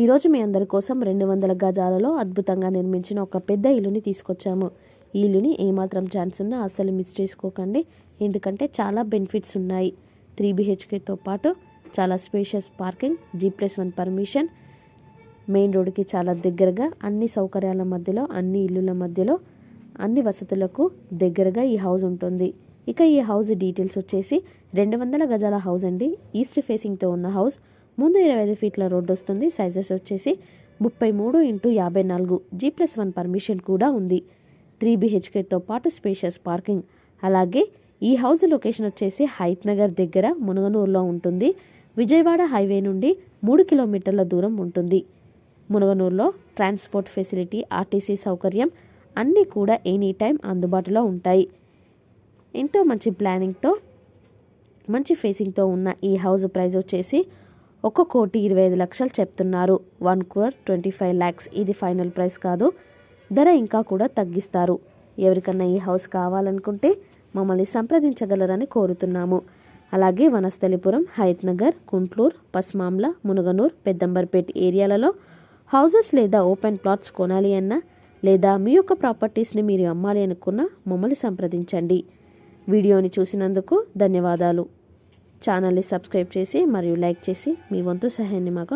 ఈరోజు మీ అందరి కోసం రెండు వందల గజాలలో అద్భుతంగా నిర్మించిన ఒక పెద్ద ఇల్లుని తీసుకొచ్చాము. ఈ ఇల్లుని ఏమాత్రం ఛాన్స్ ఉన్నా అస్సలు మిస్ చేసుకోకండి. ఎందుకంటే చాలా బెనిఫిట్స్ ఉన్నాయి. త్రీ బిహెచ్కేతో పాటు చాలా spacious parking G plus one permission main రోడ్డుకి చాలా దగ్గరగా అన్ని సౌకర్యాల మధ్యలో అన్ని ఇల్లుల మధ్యలో అన్ని వసతులకు దగ్గరగా ఈ హౌస్ ఉంటుంది. ఇక ఈ హౌస్ డీటెయిల్స్ వచ్చేసి రెండు వందల గజాల హౌస్ అండి. ఈస్ట్ ఫేసింగ్తో ఉన్న హౌస్. ముందు ఇరవై ఐదు ఫీట్ల రోడ్డు వస్తుంది. సైజెస్ వచ్చేసి ముప్పై మూడు ఇంటూ యాభై నాలుగు. జీ ప్లస్ వన్ పర్మిషన్ కూడా ఉంది. త్రీ బిహెచ్కేతో పాటు స్పేషియస్ పార్కింగ్ అలాగే ఈ హౌస్ లొకేషన్ వచ్చేసి హైత్ నగర్ దగ్గర మునగనూరులో ఉంటుంది. విజయవాడ హైవే నుండి మూడు కిలోమీటర్ల దూరం ఉంటుంది. మునగనూరులో ట్రాన్స్పోర్ట్ ఫెసిలిటీ ఆర్టీసీ సౌకర్యం అన్నీ కూడా ఎనీ టైం అందుబాటులో ఉంటాయి. ఎంతో మంచి ప్లానింగ్తో మంచి ఫేసింగ్తో ఉన్న ఈ హౌస్ ప్రైస్ వచ్చేసి ఒక కోటి ఇరవై ఐదు లక్షలు చెప్తున్నారు. One crore twenty five lakhs ఇది ఫైనల్ ప్రైస్ కాదు. ధర ఇంకా కూడా తగ్గిస్తారు. ఎవరికన్నా ఈ హౌస్ కావాలనుకుంటే మమ్మల్ని సంప్రదించగలరని కోరుతున్నాము. అలాగే వనస్థలిపురం హైత్నగర్ కుంట్లూర్ పస్మామ్ల మునగనూర్ పెద్దంబర్పేట్ ఏరియాలలో హౌసెస్ లేదా ఓపెన్ ప్లాట్స్ కొనాలి అన్నా లేదా మీ యొక్క ప్రాపర్టీస్ని మీరు అమ్మాలి అనుకున్నా మమ్మల్ని సంప్రదించండి. వీడియోని చూసినందుకు ధన్యవాదాలు. ఛానల్ని సబ్స్క్రైబ్ చేసి మరియు లైక్ చేసి మీ వంతు సహాయాన్ని మాకు